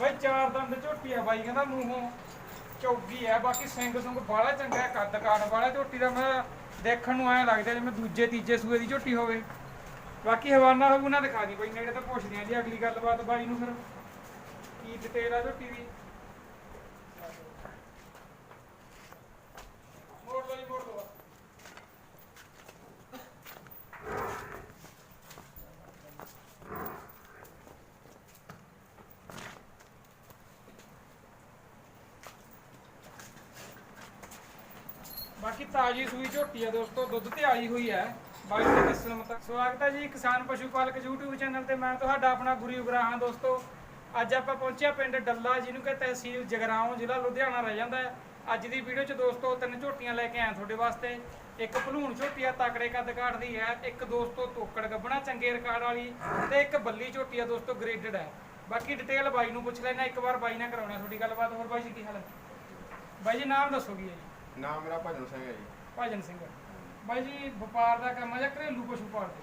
ਬਈ ਚਾਰ ਦੰਦ ਝੋਟੀ ਆ ਬਾਈ ਕਹਿੰਦਾ ਮੂੰਹੋਂ ਚੌਗੀ ਆ ਬਾਕੀ ਸਿੰਘ ਸੁੰਗ ਬਾਲਾ ਚੰਗਾ ਹੈ, ਕੱਦ ਕਾਠ ਵਾਲਾ ਝੋਟੀ ਦਾ ਮੈਂ ਦੇਖਣ ਨੂੰ ਐਂ ਲੱਗਦਾ ਜਿਵੇਂ ਦੂਜੇ ਤੀਜੇ ਸੂਏ ਦੀ ਝੋਟੀ ਹੋਵੇ। ਬਾਕੀ ਹਵਾਨਾ ਹੋਊ ਨਾ ਦਿਖਾ ਦੀ ਬਾਈ ਨੇੜੇ ਤਾਂ ਪੁੱਛਦੇ ਆ ਜੀ ਅਗਲੀ ਗੱਲਬਾਤ ਬਾਈ ਨੂੰ ਫਿਰ। ਕੀ ਡਿਟੇਲ ਆ ਝੋਟੀ ਦੀ? ਮੋੜ ਲਓ ਜੀ ਮੋੜ ਲਓ। ਬਾਕੀ ਤਾਜੀ ਸੂਈ ਝੋਟੀ ਆ ਦੋਸਤੋ, ਦੁੱਧ ਤੇ ਆਈ ਹੋਈ ਹੈ। ਬਾਈ ਦੇ ਦੱਸਣ ਮੁਤਾਬਕ ਸਵਾਗਤ ਹੈ ਜੀ ਕਿਸਾਨ ਪਸ਼ੂ ਪਾਲਕ YouTube ਚੈਨਲ ਤੇ। ਮੈਂ ਤੁਹਾਡਾ ਆਪਣਾ ਗੁਰੀ ਉਗਰਾਹਾਂ ਦੋਸਤੋ। ਅੱਜ ਆਪਾਂ ਪਹੁੰਚਿਆ ਪਿੰਡ ਡੱਲਾ, ਜਿਹਨੂੰ ਕਿ ਤਹਿਸੀਲ ਜਗਰਾਉਂ, ਜ਼ਿਲ੍ਹਾ ਲੁਧਿਆਣਾ ਰਹਿ ਜਾਂਦਾ ਹੈ। ਅੱਜ ਦੀ ਵੀਡੀਓ 'ਚ ਦੋਸਤੋ ਤਿੰਨ ਝੋਟੀਆਂ ਲੈ ਕੇ ਆਇਆ ਤੁਹਾਡੇ ਵਾਸਤੇ। ਇੱਕ ਭਲੂਣ ਝੋਟੀ ਆ, ਤਕੜੇ ਕੱਦ ਕਾਠ ਦੀ ਹੈ। ਇੱਕ ਦੋਸਤੋ ਤੋਕੜ ਗੱਬਣਾ ਚੰਗੇ ਰਿਕਾਰਡ ਵਾਲੀ ਤੇ ਇੱਕ ਬੱਲੀ ਝੋਟੀ ਆ ਦੋਸਤੋ ਗ੍ਰੇਡਡ ਹੈ। ਬਾਕੀ ਡਿਟੇਲ ਬਾਈ ਨੂੰ ਪੁੱਛ ਲੈਣਾ ਇੱਕ ਵਾਰ ਬਾਈ ਨਾਲ ਕਰਾਉਣਾ ਤੁਹਾਡੀ ਗੱਲਬਾਤ। ਹੋਰ ਬਾਈ ਜੀ, ਕੀ ਹਾਲ ਹੈ? ਬਾਈ ਜੀ, ਨਾਮ ਦੱਸੋਗੇ ਜੀ? ਨਾਮ ਮੇਰਾ ਭਜਨ ਸਿੰਘ ਹੈ ਜੀ। ਭਾਜਨ ਸਿੰਘ। ਬਾਈ ਜੀ ਵਪਾਰ ਦਾ ਕੰਮ ਹੈ ਜਾਂ ਘਰੇਲੂ ਪਸ਼ੂ ਪਾਲਦੇ?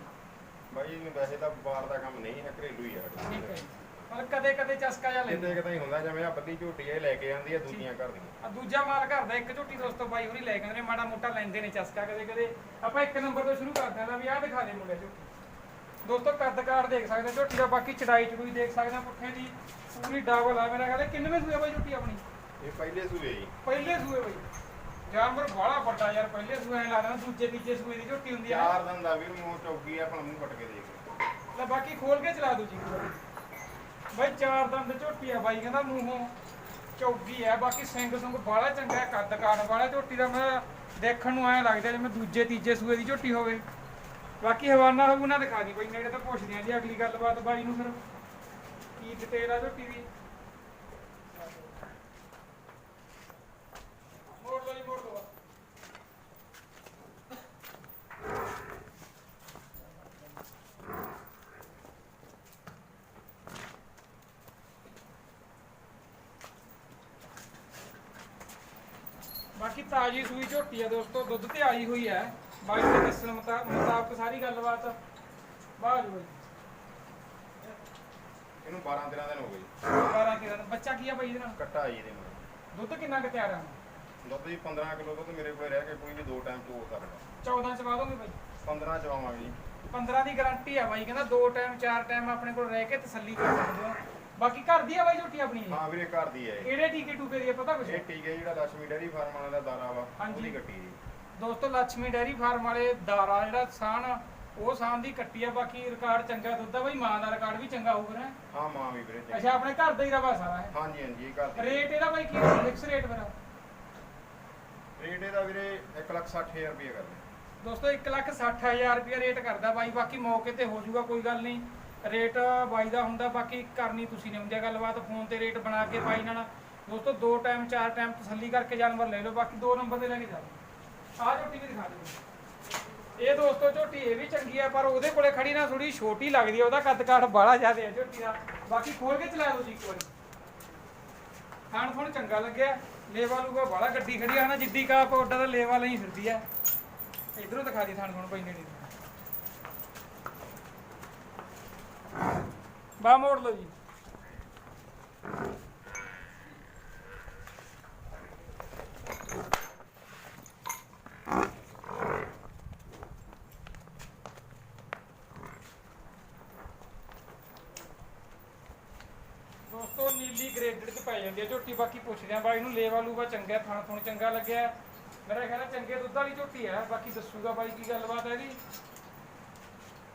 ਬਾਈ ਜੀ ਵੈਸੇ ਤਾਂ ਵਪਾਰ ਦਾ ਕੰਮ ਨਹੀਂ ਹੈ ਘਰੇਲੂ ਹੀ ਹੈ ਠੀਕ ਹੈ ਜੀ। ਮਤਲਬ ਕਦੇ ਕਦੇ ਚਸਕਾ ਜਾਂ ਲੈਂਦੇ? ਕਿਤੇ ਕਿਤੇ ਹੀ ਹੁੰਦਾ ਜਿਵੇਂ ਆ ਬੱਲੀ ਝੋਟੀ ਇਹ ਲੈ ਕੇ ਜਾਂਦੀ ਹੈ ਦੂਜੀਆਂ ਘਰ ਦੀਆਂ। ਆ ਦੂਜਾ ਮਾਲ ਘਰ ਦਾ ਇੱਕ ਝੋਟੀ ਦੋਸਤੋ ਬਾਈ ਹੋਰੀ ਲੈ ਕੇ ਆਉਂਦੇ ਨੇ ਮਾੜਾ ਮੋਟਾ ਲੈਂਦੇ ਨੇ ਚਸਕਾ ਕਦੇ ਕਦੇ ਆਪਾਂ ਇੱਕ ਨੰਬਰ ਤੋਂ ਸ਼ੁਰੂ ਕਰਦੇ ਹਾਂ ਵੀ ਆਹ ਦਿਖਾ ਦੇ ਮੁੰਡੇ ਝੋਟੀ। ਦੋਸਤੋ ਕੱਦ ਕਾਠ ਦੇਖ ਸਕਦੇ ਹੋ ਝੋਟੀ ਦਾ ਬਾਕੀ ਚੜਾਈ ਚੜੂਈ ਦੇਖ ਸਕਦੇ ਹੋ ਪੁੱਠੇ ਦੀ ਪੂਰੀ ਡਬਲ ਆ ਮੇਰਾ ਹੈ ਕਿੰਨਵੇਂ ਸੂਏ ਬਾਈ ਝੋਟੀ ਆਪਣੀ? ਇਹ ਪਹਿਲੇ ਸੂਏ ਜੀ। ਪਹਿਲੇ ਸੂਏ ਬਾਈ। ਜਾਨਵਰ ਬੜਾ ਵੱਡਾ ਯਾਰ ਪਹਿਲੇ ਸੂਏ ਐਂ ਲੱਗਦਾ ਦੂਜੇ ਤੀਜੇ ਸੂਏ ਦੀ ਝੋਟੀ ਹੁੰਦੀ ਆ। ਚਾਰ ਦਿਨ ਦਾ ਵੀ ਮੂੰਹ ਚੌਕੀ ਆ ਆਪਣਾ ਮੂੰਹ ਫਟ ਕੇ ਦੇਖ। ਲੈ ਬਾਕੀ ਖੋਲ ਕੇ ਚਲਾ ਦੋ ਜੀ ਬਾਈ ਚਾਰ ਦੰਦ ਝੋਟੀ ਆ ਬਾਈ ਕਹਿੰਦਾ ਮੂੰਹੋਂ ਚੌਗੀ ਆ ਬਾਕੀ ਸਿੰਘ ਸੁੰਗ ਬਾਲਾ ਚੰਗਾ ਹੈ, ਕੱਦ ਕਾਠ ਵਾਲਾ ਝੋਟੀ ਦਾ ਮੈਂ ਦੇਖਣ ਨੂੰ ਐਂ ਲੱਗਦਾ ਜਿਵੇਂ ਦੂਜੇ ਤੀਜੇ ਸੂਏ ਦੀ ਝੋਟੀ ਹੋਵੇ। ਬਾਕੀ ਹਵਾਨਾ ਹੋਊ ਨਾ ਦਿਖਾ ਦੀ ਬਾਈ ਨੇੜੇ ਤਾਂ ਪੁੱਛਦੇ ਆਂ ਜੀ ਅਗਲੀ ਗੱਲਬਾਤ ਬਾਈ ਨੂੰ ਫਿਰ। ਕੀ ਡਿਟੇਲ ਆ ਝੋਟੀ ਦੀ ਮੋੜ ਲਓ ਜੀ ਮੋੜ ਲਓ ਬਾਕੀ ਤਾਜੀ ਸੂਈ ਝੋਟੀ ਆ ਦੋਸਤੋ ਦੁੱਧ ਤੇ ਆਈ ਹੋਈ ਹੈ। ਬਾਈ ਦੇ ਦੱਸਣ ਮੁਤਾ- ਮੁਤਾਬਕ ਸਾਰੀ ਗੱਲਬਾਤ। ਬਾਹਰ ਹੋਈ ਇਹਨੂੰ 12 13 ਦਿਨ ਹੋ ਗਏ ਜੀ। 12 13 ਦਾ ਬੱਚਾ ਕੀ ਆ ਬਾਈ ਇਹਦੇ ਨਾਲ ਕੱਟਾ ਜੀ ਇਹਦੇ ਮੂੰਹ ਦੁੱਧ ਕਿੰਨਾ ਕੁ ਤਿਆਰ ਆ? ਦੁੱਧ ਜੀ 15 ਕਿਲੋ ਦੁੱਧ ਮੇਰੇ ਕੋਲ ਰਹਿ ਕੇ ਕੋਈ ਵੀ ਦੋ ਟਾਈਮ ਚੋ ਸਕਦਾ 14 ਚ ਦੋਗੇ ਬਾਈ? 15 ਚਵਾਵਾਂਗੇ ਜੀ। 15 ਦੀ ਗਾਰੰਟੀ ਆ ਬਾਈ ਕਹਿੰਦਾ ਦੋ ਟਾਈਮ ਚਾਰ ਟਾਈਮ ਆਪਣੇ ਕੋਲ ਰਹਿ ਕੇ ਤਸੱਲੀ ਕਰ ਸਕਦੇ ਹੋ। ਬਾਕੀ ਘਰ ਦੀ ਆ ਬਾਈ ਝੋਟੀ ਆਪਣੀ? ਹਾਂ ਵੀਰੇ ਘਰ ਦੀ ਹੈ ਇਹ। ਟੀਕੇ ਟੂਕੇ ਦੀ ਆ ਪਤਾ ਕੁਛ? ਇਹ ਟੀਕਾ ਜਿਹੜਾ ਲక్ష్ਮੀ ਡੇਰੀ ਫਾਰਮ ਵਾਲਾ ਦਾ ਦਾਰਾ ਵਾ ਉਹਦੀ ਕੱਟੀ ਜੀ। ਦੋਸਤੋ ਲక్ష్ਮੀ ਡੈਰੀ ਫਾਰਮ ਵਾਲੇ ਦਾਰਾ ਜਿਹੜਾ ਸਾਨ ਉਹ ਸਾਨ ਦੀ ਕੱਟੀ ਆ ਬਾਕੀ ਰਿਕਾਰਡ ਚੰਗਾ ਦੁੱਧ ਆ ਬਾਈ ਮਾਂ ਦਾ ਰਿਕਾਰਡ ਵੀ ਚੰਗਾ ਹੋਊਗਾ ਨਾ। ਹਾਂ ਮਾਂ ਵੀ ਵੀਰੇ ਅੱਛਾ ਆਪਣੇ ਘਰ ਦਾ ਹੀ ਰਵਾ ਸਾਰਾ ਹੈ ਹਾਂਜੀ ਹਾਂਜੀ ਇਹ ਘਰ ਦੀ ਰੇਟ ਇਹਦਾ ਬਾਈ ਕੀ ਫਿਕਸ ਰੇਟ ਮੇਰਾ ਰੇਟ ਇਹਦਾ ਵੀਰੇ 160000 ਰੁਪਏ ਕਰਦੇ ਦੋਸਤੋ 1 ਲੱਖ 60000 ਰੁਪਏ ਰੇਟ ਕਰਦਾ ਬਾਈ ਬਾਕੀ ਮੌਕੇ ਤੇ ਹੋ ਜਾਊਗਾ ਕੋਈ ਗੱਲ ਨਹੀਂ। ਰੇਟ ਬਾਈ ਦਾ ਹੁੰਦਾ, ਬਾਕੀ ਕਰਨੀ ਤੁਸੀਂ ਨੇ ਹੁੰਦੀ ਆ ਗੱਲਬਾਤ, ਫੋਨ ਤੇ ਰੇਟ ਬਣਾ ਕੇ ਬਾਈ ਨਾਲ। ਦੋਸਤੋ, ਦੋ ਟਾਈਮ, ਚਾਰ ਟਾਈਮ ਤਸੱਲੀ ਕਰਕੇ ਜਾਨਵਰ ਲੈ ਲਓ, ਬਾਕੀ ਦੋ ਨੰਬਰ ਤੇ ਲੈ ਕੇ ਜਾਓ ਆਹ ਝੋਟੀ ਵੀ ਦਿਖਾ ਦਿਓ। ਇਹ ਦੋਸਤੋ, ਝੋਟੀ ਇਹ ਵੀ ਚੰਗੀ ਆ, ਪਰ ਉਹਦੇ ਕੋਲੇ ਖੜੀ ਨਾ ਥੋੜੀ ਛੋਟੀ ਲੱਗਦੀ ਆ, ਉਹਦਾ ਕੱਦ ਕਾਠ ਬਾਹਲਾ ਜ਼ਿਆਦਾ ਹੈ ਝੋਟੀ ਦਾ। ਬਾਕੀ ਖੋਲ ਕੇ ਚਲਾ ਦਿਓ ਜੀ ਇੱਕ ਵਾਰੀ। ਖਾਣ ਫੋਨ ਚੰਗਾ ਲੱਗਿਆ, ਲੇਵਾ ਲੂਗਾ ਬਾਹਲਾ ਗੱਡੀ ਖੜੀ ਆ ਨਾ ਜਿੱਡੀ ਕਾ ਪੌਡਾ ਦਾ ਲੇਵਾ ਲਈ ਫਿਰਦੀ ਆ। ਇਧਰੋਂ ਦਿਖਾ ਦੀ ਥਾਣ ਹੁਣ ਪਈ ਨੇੜੇ। ਬਾ ਮੋੜ ਲਓ ਜੀ ਦੋਸਤੋ ਨੀਲੀ ਗ੍ਰੇਡਡ ਚ ਪੈ ਜਾਂਦੀ ਹੈ ਝੋਟੀ ਬਾਕੀ ਪੁੱਛਦੇ ਆ ਬਾਈ ਨੂੰ ਲੇਵਾ ਲੂਵਾ ਚੰਗਾ ਥਣ ਥੁਣ ਚੰਗਾ ਲੱਗਿਆ ਮੇਰਾ ਖਿਆਲ ਹੈ ਚੰਗੇ ਦੁੱਧ ਵਾਲੀ ਝੋਟੀ ਹੈ ਬਾਕੀ ਦੱਸੂਗਾ ਬਾਈ ਕੀ ਗੱਲਬਾਤ ਹੈ ਇਹਦੀ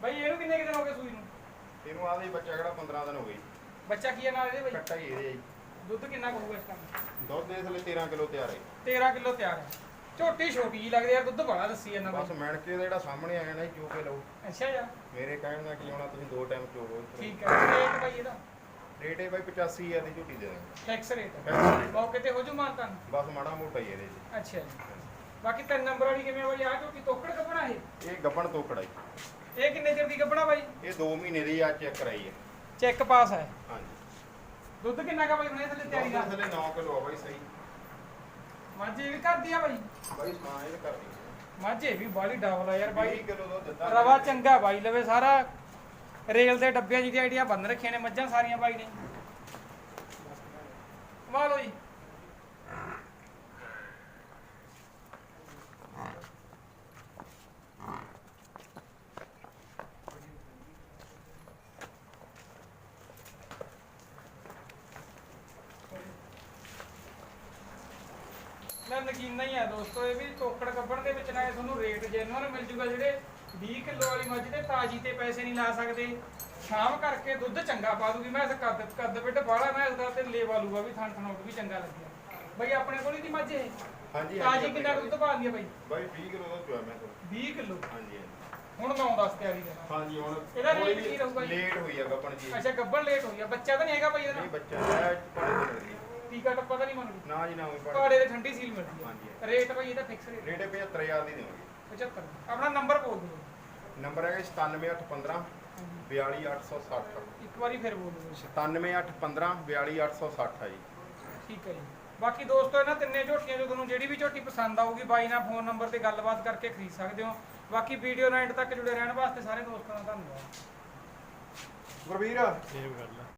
ਬਾਈ ਇਹਨੂੰ ਕਿੰਨੇ ਕੁ ਦਿਨ ਹੋ ਗਏ ਸੂਈ ਨੂੰ ਇਹਨੂੰ ਆਦੇ ਬੱਚਾ ਕਿਹੜਾ 15 ਦਿਨ ਹੋ ਗਏ। ਬੱਚਾ ਕੀ ਹੈ ਨਾਲ ਇਹਦੇ ਬਾਈ? ਕੱਟਾ ਹੀ ਇਹਦੇ ਜੀ ਦੁੱਧ ਕਿੰਨਾ ਕੁ ਹੋਊਗਾ ਇਸ ਟਾਈਮ ਦੁੱਧ ਦੇ ਥੱਲੇ 13 ਕਿਲੋ ਤਿਆਰ ਹੈ। 13 ਕਿਲੋ ਤਿਆਰ ਹੈ। ਝੋਟੀ ਛੋਟੀ ਜੀ ਲੱਗਦੀ ਯਾਰ ਦੁੱਧ ਬੜਾ ਦੱਸੀ ਜਾਂਦਾ ਬਸ ਬਾਈ। ਮਿਣ ਕੇ ਦਾ ਜਿਹੜਾ ਸਾਹਮਣੇ ਆਇਆ ਨਾ ਜੀ, ਚੋ ਕੇ ਲਓ। ਅੱਛਾ ਯਾਰ। ਮੇਰੇ ਕਹਿਣ ਦਾ ਕੀ ਹੋਣਾ ਤੁਸੀਂ ਦੋ ਟਾਈਮ ਚੋਵੋ ਠੀਕ ਹੈ ਰੇਟ ਬਾਈ ਇਹਦਾ? ਰੇਟ ਹੈ ਬਾਈ 85000 ਦੀ ਝੂਟੀ ਦੇ ਦਾਂਗੇ। ਫਿਕਸ ਰੇਟ ਮੌਕੇ ਤੇ ਹੋ ਜੂ ਮਾਨਤਾਨ ਬਸ ਮਾੜਾ ਮੋਟਾ ਹੀ ਇਹਦੇ ਅੱਛਾ ਜੀ। ਬਾਕੀ ਤਿੰਨ ਨੰਬਰ ਵਾਲੀ ਕਿਵੇਂ ਆ ਬਾਈ? ਆ ਝੋਟੀ ਤੋਕੜ ਕੱਪਣਾ ਇਹ? ਇਹ ਗੱਬਣ ਤੋਕੜਾ ਜੀ। ਇਹ ਕਿੰਨੇ ਚਿਰ ਦੀ ਕੱਪਣਾ ਬਾਈ? ਇਹ 2 ਮਹੀਨੇ ਦੀ ਆ ਚੈੱਕ ਕਰਾਈ ਹੈ। ਚੈੱਕ ਪਾਸ ਹੈ? ਹਾਂਜੀ। ਦੁੱਧ ਕਿੰਨਾ ਕਾ ਬਾਈ ਬਣੇ ਥੱਲੇ ਤਿਆਰੀ ਦਾ? ਥੱਲੇ 9 ਕਿਲੋ ਆ ਬਾਈ ਸਹੀ। ਮਾਝੇ ਵੀ ਕਰਦੀ ਆ ਬਾਈ? ਬਾਈ ਹਾਂ ਇਹ ਕਰਦੀ ਮਾਝੇ ਵੀ ਬਾਲੀ ਡਬਲ ਆ ਯਾਰ ਬਾਈ। 20 ਕਿਲੋ ਦੁੱਧ ਦਿੱਤਾ ਰਵਾ ਚੰਗਾ ਬਾਈ ਲਵੇ ਸਾਰਾ ਰੇਲ ਦੇ ਡੱਬਿਆਂ ਜਿਹਦੀ ਆਈਡੀਆ ਬੰਨ ਰੱਖੀਆਂ ਨੇ ਮੱਝਾਂ ਸਾਰੀਆਂ ਬਾਈ ਨੇ। ਨਾ ਨਗੀਨਾ ਹੀ ਆ ਦੋਸਤੋ ਇਹ ਵੀ ਟੋਕੜ ਕੱਪੜ ਦੇ ਵਿੱਚ ਨਾ ਇਹ ਤੁਹਾਨੂੰ ਰੇਟ ਜੈਨੂਅਨ ਮਿਲ ਜੂਗਾ ਜਿਹੜੇ 20 ਕਿਲੋ ਵਾਲੀ ਮੱਝ ਤੇ ਤਾਜੀ ਤੇ ਪੈਸੇ ਨਹੀਂ ਲਾ ਸਕਦੇ। ਸ਼ਾਮ ਕਰਕੇ ਦੁੱਧ ਚੰਗਾ ਪਾ ਦੂਗੀ। ਮੈਂ ਇਸ ਕੱਦ ਕੱਦ ਬਿੱਟ ਬਾਹਲਾ ਮੈਂ ਇਸ ਦਾ ਤੇ ਲੇਵਾ ਲੂਗਾ ਵੀ ਥਣ ਥਣੋਟ ਵੀ ਚੰਗਾ ਲੱਗਿਆ। ਬਈ ਆਪਣੇ ਕੋਲ ਹੀ ਦੀ ਮੱਝ ਇਹ? ਹਾਂਜੀ ਤਾਜੀ ਕਿੰਨਾ ਕੁ ਦੁੱਧ ਪਾਉਂਦੀ ਆ ਬਈ? ਬਾਈ 20 ਕਿਲੋ ਦਾ ਚੁਆ ਮੈਂ ਤੋਂ 20 ਕਿਲੋ? ਹਾਂਜੀ ਹਾਂਜੀ। ਹੁਣ 9 10 ਤਿਆਰੀ ਦੇ ਨਾਲ ਹਾਂਜੀ ਹੁਣ ਇਹਦਾ rate ਕੀ ਰਹੂਗਾ ਜੀ? ਲੇਟ ਹੋਈ ਆ ਗੱਪਣ ਜੀ। ਅੱਛਾ ਗੱਬਣ ਲੇਟ ਹੋਈ ਆ। ਬੱਚਾ ਤਾਂ ਨਹੀਂ ਹੈਗਾ ਬਈ ਇਹਦਾ? ਨਹੀਂ ਬੱਚਾ ਹੈ ਪਾਣੀ ਦੇ ਰਹੀ ਟੀਕਾ ਟੱਪਾ ਤਾਂ ਨਹੀਂ ਮੰਗਦੀ ਨਾ ਜੀ ਨਾ ਹੋਈ ਪਾੜੇ ਦੇ ਠੰਡੀ ਸੀਲ ਮਿਲਦੀ ਹਾਂਜੀ। ਹੈ ਰੇਟ ਬਈ ਇਹਦਾ ਫਿਕਸ ਰੇਟ। ਰੇਟ 75000 ਦੀ ਦੇਵਾਂਗੇ। 75 ਆਪਣਾ ਨੰਬਰ ਬੋਲ ਦਿਓ। ਨੰਬਰ ਹੈਗਾ 97815 42860 ਇੱਕ ਵਾਰੀ ਫਿਰ ਬੋਲ ਦਿਓ। 97815 42860 ਹੈ ਜੀ। ਠੀਕ ਹੈ ਜੀ। ਬਾਕੀ ਦੋਸਤੋ ਇਹਨਾਂ ਤਿੰਨੇ ਝੋਟੀਆਂ ਜੋ ਤੁਹਾਨੂੰ ਜਿਹੜੀ ਵੀ ਝੋਟੀ ਪਸੰਦ ਆਊਗੀ ਬਾਈ ਨਾਲ ਫੋਨ ਨੰਬਰ ਤੇ ਗੱਲਬਾਤ ਕਰਕੇ ਖਰੀਦ ਸਕਦੇ ਹੋ। ਬਾਕੀ ਵੀਡੀਓ ਨਾਲ ਐਂਡ ਤੱਕ ਜੁੜੇ ਰਹਿਣ ਵਾਸਤੇ ਸਾਰੇ ਦੋਸਤਾਂ ਦਾ ਧੰਨਵਾਦ। ਗੁਰਵੀਰ। ਸੇਵ ਕਰ ਲੈ